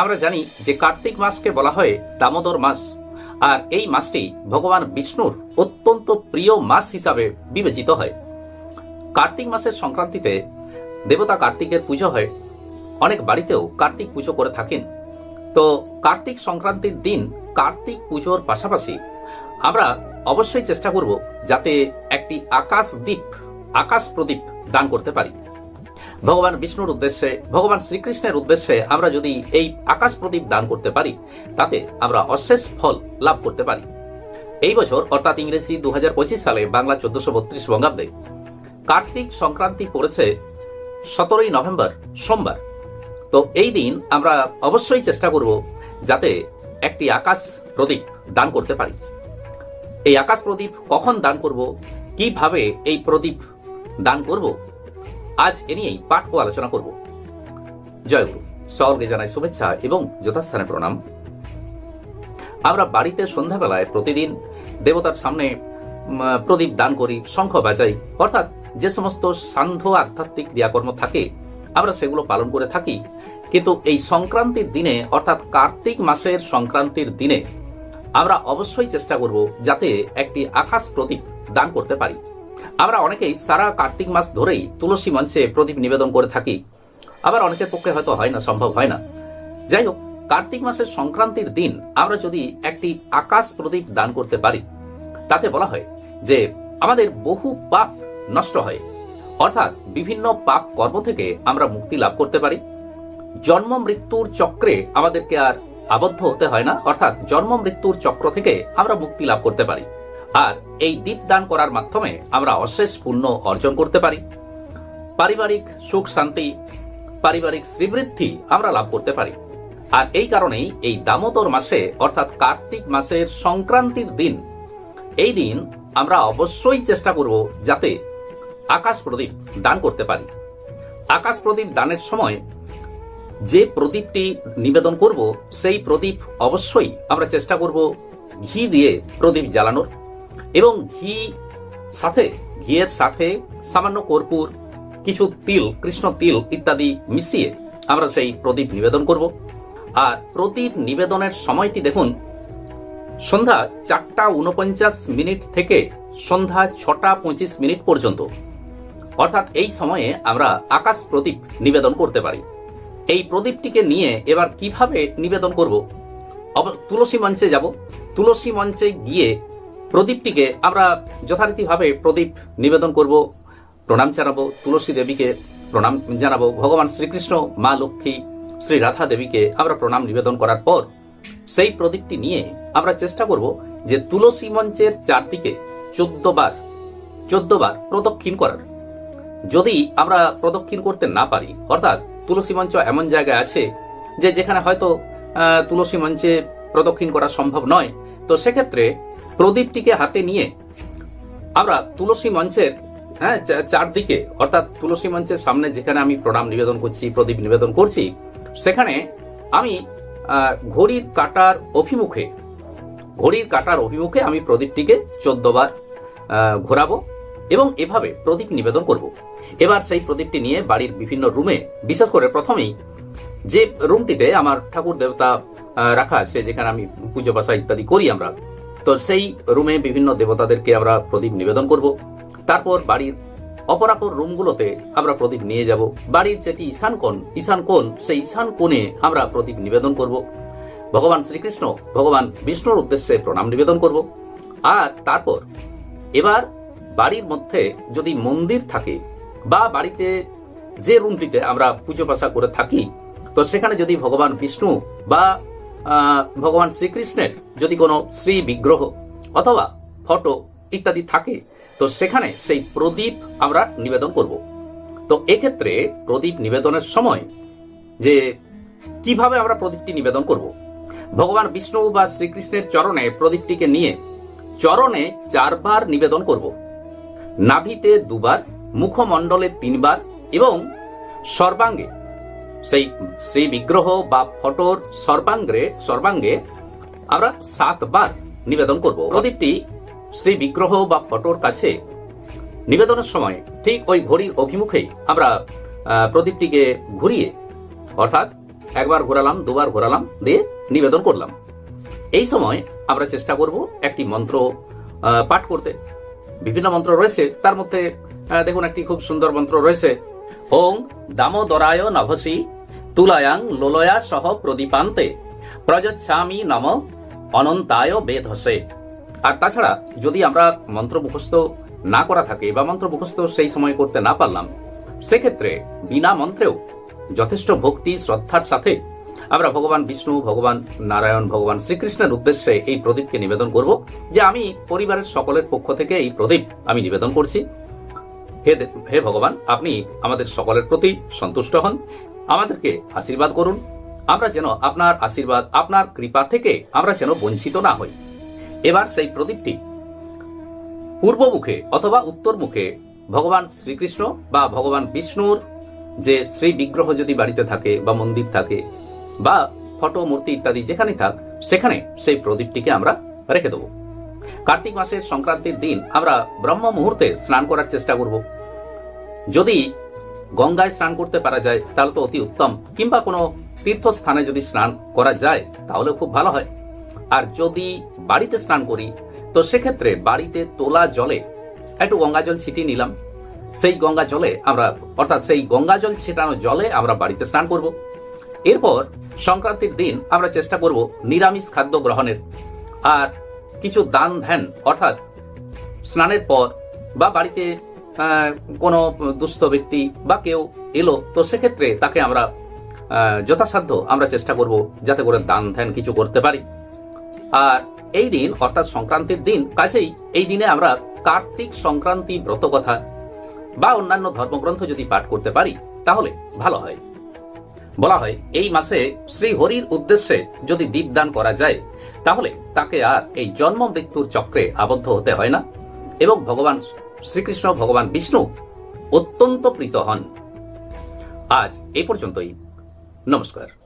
আমরা জানি যে কার্তিক মাসকে বলা হয় দামোদর মাস। আর এই মাসটি ভগবান বিষ্ণুর অত্যন্ত প্রিয় মাস হিসাবে বিবেচিত হয়। কার্তিক মাসের সংক্রান্তিতে দেবতা কার্তিকের পুজো হয়। অনেক বাড়িতেও কার্তিক পুজো করে থাকেন। তো কার্তিক সংক্রান্তির দিন কার্তিক পুজোর পাশাপাশি আমরা অবশ্যই চেষ্টা করব যাতে একটি আকাশ দ্বীপ, আকাশ প্রদীপ দান করতে পারি। ভগবান বিষ্ণুর উদ্দেশ্যে, ভগবান শ্রীকৃষ্ণের উদ্দেশ্যে আমরা যদি এই আকাশ প্রদীপ দান করতে পারি, তাতে আমরা অশেষ ফল লাভ করতে পারি। এই বছর, অর্থাৎ ইংরেজি দু হাজার পঁচিশ সালে বাংলা চোদ্দশো বত্রিশ বঙ্গাব্দে কার্তিক সংক্রান্তি পড়েছে সতেরোই নভেম্বর, সোমবার। তো এই দিন আমরা অবশ্যই চেষ্টা করব যাতে একটি আকাশ প্রদীপ দান করতে পারি। এই আকাশ প্রদীপ কখন দান করব? কীভাবে এই প্রদীপ দান করব? আজ এ নিয়েই পাঠ ও আলোচনা করব। জয় গুরু। সকলকে জানাই শুভেচ্ছা এবং যথাস্থানে প্রণাম। আমরা বাড়িতে সন্ধ্যাবেলায় প্রতিদিন দেবতার সামনে প্রদীপ দান করি, শঙ্খ বাজাই। অর্থাৎ যে সমস্ত সান্ধ্য আধ্যাত্মিক ক্রিয়াকর্ম থাকে, আমরা সেগুলো পালন করে থাকি। কিন্তু এই সংক্রান্তির দিনে, অর্থাৎ কার্তিক মাসের সংক্রান্তির দিনে, আমরা অবশ্যই চেষ্টা করব যাতে একটি আকাশ প্রদীপ দান করতে পারি। আমরা অনেকেই সারা কার্তিক মাস ধরেই তুলসী মঞ্চে প্রদীপ নিবেদন করে থাকি। আবার অনেকের পক্ষে হয়তো হয় না, সম্ভব হয় না। যাই হোক, কার্তিক মাসের সংক্রান্তির দিন আমরা যদি একটি আকাশ প্রদীপ দান করতে পারি, তাতে বলা হয় যে আমাদের বহু পাপ নষ্ট হয়। অর্থাৎ বিভিন্ন পাপ কর্ম থেকে আমরা মুক্তি লাভ করতে পারি। জন্ম মৃত্যুর চক্রে আমাদেরকে আর আবদ্ধ হতে হয় না। অর্থাৎ জন্ম মৃত্যুর চক্র থেকে আমরা মুক্তি লাভ করতে পারি। আর এই দীপ দান করার মাধ্যমে আমরা অশেষ পুণ্য অর্জন করতে পারি। পারিবারিক সুখ শান্তি, পারিবারিক শ্রীবৃদ্ধি আমরা লাভ করতে পারি। আর এই কারণেই এই দামোদর মাসে, অর্থাৎ কার্তিক মাসের সংক্রান্তির দিন, এই দিন আমরা অবশ্যই চেষ্টা করব যাতে আকাশ প্রদীপ দান করতে পারি। আকাশ প্রদীপ দানের সময় যে প্রদীপটি নিবেদন করব, সেই প্রদীপ অবশ্যই আমরা চেষ্টা করব ঘি দিয়ে প্রদীপ জ্বালানোর। এবং ঘি সাথে, ঘিয়ের সাথে সামান্য কর্পূর, কিছু তিল, কৃষ্ণ তিল ইত্যাদি মিশিয়ে আমরা সেই প্রদীপ নিবেদন করব। আর প্রদীপ নিবেদনের সময়টি দেখুন, সন্ধ্যা চারটা উনপঞ্চাশ মিনিট থেকে সন্ধ্যা ছটা পঁচিশ মিনিট পর্যন্ত। অর্থাৎ এই সময়ে আমরা আকাশ প্রদীপ নিবেদন করতে পারি। এই প্রদীপটিকে নিয়ে এবার কীভাবে নিবেদন করব? তুলসী মঞ্চে যাব। তুলসী মঞ্চে গিয়ে প্রদীপটিকে আমরা যথারীতিভাবে প্রদীপ নিবেদন করব, প্রণাম জানাব, তুলসী দেবীকে প্রণাম জানাব, ভগবান শ্রীকৃষ্ণ, মা লক্ষ্মী, শ্রী রাধা দেবীকে আমরা প্রণাম নিবেদন করার পর সেই প্রদীপটি নিয়ে আমরা চেষ্টা করব যে তুলসী মঞ্চের চারদিকে চোদ্দ বার চোদ্দ বার প্রদক্ষিণ করার। যদি আমরা প্রদক্ষিণ করতে না পারি, অর্থাৎ তুলসী মঞ্চ এমন জায়গায় আছে যে যেখানে হয়তো তুলসী মঞ্চে প্রদক্ষিণ করা সম্ভব নয়, তো সেক্ষেত্রে প্রদীপটিকে হাতে নিয়ে আমরা তুলসী মঞ্চের হ্যাঁ চারদিকে, অর্থাৎ তুলসী মঞ্চের সামনে যেখানে আমি প্রণাম নিবেদন করছি, প্রদীপ নিবেদন করছি, সেখানে আমি ঘড়ির কাটার অভিমুখে, ঘড়ির কাটার অভিমুখে আমি প্রদীপটিকে চোদ্দ বার ঘোরাবো এবং এভাবে প্রদীপ নিবেদন করব। এবার সেই প্রদীপটি নিয়ে বাড়ির বিভিন্ন রুমে, বিশেষ করে প্রথমেই যে রুমটিতে আমার ঠাকুর দেবতা রাখা আছে, যেখানে আমি পুজো পাশা ইত্যাদি করি আমরা তো সেই রুমে বিভিন্ন দেবতাদেরকে আমরা প্রদীপ নিবেদন করব। তারপর বাড়ির অপরাপর রুমগুলোতে আমরা প্রদীপ নিয়ে যাব। বাড়ির যেটি ঈশান কোণ ঈশান কোণ, সেই ঈশান কোণে আমরা প্রদীপ নিবেদন করব। ভগবান শ্রীকৃষ্ণ ভগবান বিষ্ণুর উদ্দেশ্যে প্রণাম নিবেদন করব। আর তারপর এবার বাড়ির মধ্যে যদি মন্দির থাকে বা বাড়িতে যে রুমটিতে আমরা পুজো পাশা করে থাকি, তো সেখানে যদি ভগবান বিষ্ণু বা ভগবান শ্রীকৃষ্ণের যদি কোনো শ্রী বিগ্রহ অথবা ফটো ইত্যাদি থাকে, তো সেখানে সেই প্রদীপ আমরা নিবেদন করব। তো এক্ষেত্রে প্রদীপ নিবেদনের সময় যে কীভাবে আমরা প্রদীপটি নিবেদন করব? ভগবান বিষ্ণু বা শ্রীকৃষ্ণের চরণে প্রদীপটিকে নিয়ে চরণে চারবার নিবেদন করব। নাভিতে দুবার, মুখমণ্ডলে তিনবার এবং সর্বাঙ্গে সেই শ্রী বিগ্রহ বা ফটোর সর্বাঙ্গে সর্বাঙ্গে আমরা সাতবার নিবেদন করব। প্রদীপটি শ্রী বিগ্রহ বা ফটোর কাছে নিবেদনের সময় ঠিক ওই ঘড়ির অভিমুখেই আমরা প্রদীপটিকে ঘুরিয়ে অর্থাৎ একবার ঘোরালাম, দুবার ঘোরালাম দিয়ে নিবেদন করলাম। এই সময় আমরা চেষ্টা করব একটি মন্ত্র পাঠ করতে। বিভিন্ন মন্ত্র রয়েছে, তার মধ্যে দেখুন একটি খুব সুন্দর মন্ত্র রয়েছে। ওং দামোদরায় নভসি, তুলায়াং লোলয়া সহ প্রদীপান্তে প্রযচ্ছামি নম অনন্তায় বেধসে। আর তাছাড়া, যদি আমরা মন্ত্র মুখস্থ না করা থাকে বা মন্ত্র মুখস্থ সেই সময় করতে না পারলাম, সেক্ষেত্রে বিনা মন্ত্রেও যথেষ্ট ভক্তি, শ্রদ্ধার সাথে আমরা ভগবান বিষ্ণু, ভগবান নারায়ণ, ভগবান শ্রীকৃষ্ণের উদ্দেশ্যে এই প্রদীপকে নিবেদন করব, যে আমি পরিবারের সকলের পক্ষ থেকে এই প্রদীপ আমি নিবেদন করছি। হে হে ভগবান, আপনি আমাদের সকলের প্রতি সন্তুষ্ট হন। আমাদেরকে আশীর্বাদ করুন। আমরা যেন আপনার আশীর্বাদ, আপনার কৃপা থেকে আমরা যেন বঞ্চিত না হই। এবার সেই প্রদীপটি পূর্ব মুখে অথবা উত্তর মুখে ভগবান শ্রীকৃষ্ণ বা ভগবান বিষ্ণুর যে শ্রী বিগ্রহ যদি বাড়িতে থাকে বা মন্দির থাকে বা ফটো, মূর্তি ইত্যাদি যেখানে থাক, সেখানে সেই প্রদীপটিকে আমরা রেখে দেবো। কার্তিক মাসের সংক্রান্তির দিন আমরা ব্রহ্ম মুহূর্তে স্নান করার চেষ্টা করব। যদি গঙ্গায় স্নান করতে পারা যায়, তাহলে তো অতি উত্তম। কিংবা কোনো তীর্থস্থানে যদি স্নান করা যায় তাহলে খুব ভালো হয়। আর যদি বাড়িতে স্নান করি, তো সেক্ষেত্রে বাড়িতে তোলা জলে একটু গঙ্গা জল ছিটিয়ে নিলাম। সেই গঙ্গা জলে আমরা, অর্থাৎ সেই গঙ্গা জল ছিটানো জলে আমরা বাড়িতে স্নান করব। এরপর সংক্রান্তির দিন আমরা চেষ্টা করব নিরামিষ খাদ্য গ্রহণের। আর কিছু দান ধ্যান, অর্থাৎ স্নানের পর বা বাড়িতে কোনো দুস্থ ব্যক্তি বা কেউ এলো, তো সেক্ষেত্রে তাকে আমরা যথাসাধ্য আমরা চেষ্টা করব যাতে করে দান ধ্যান কিছু করতে পারি। আর এই দিন, অর্থাৎ সংক্রান্তির দিন, কাজেই এই দিনে আমরা কার্তিক সংক্রান্তি ব্রত কথা বা অন্যান্য ধর্মগ্রন্থ যদি পাঠ করতে পারি, তাহলে ভালো হয়। বলা হয়, এই মাসে শ্রী হরির উদ্দেশ্যে যদি দীপদান করা যায় তাহলে তাকে আর এই জন্ম মৃত্যুর চক্রে আবদ্ধ হতে হয় না। এবং ভগবান শ্রীকৃষ্ণ, ভগবান বিষ্ণু অত্যন্ত প্রীত হন। আজ এ পর্যন্তই। নমস্কার।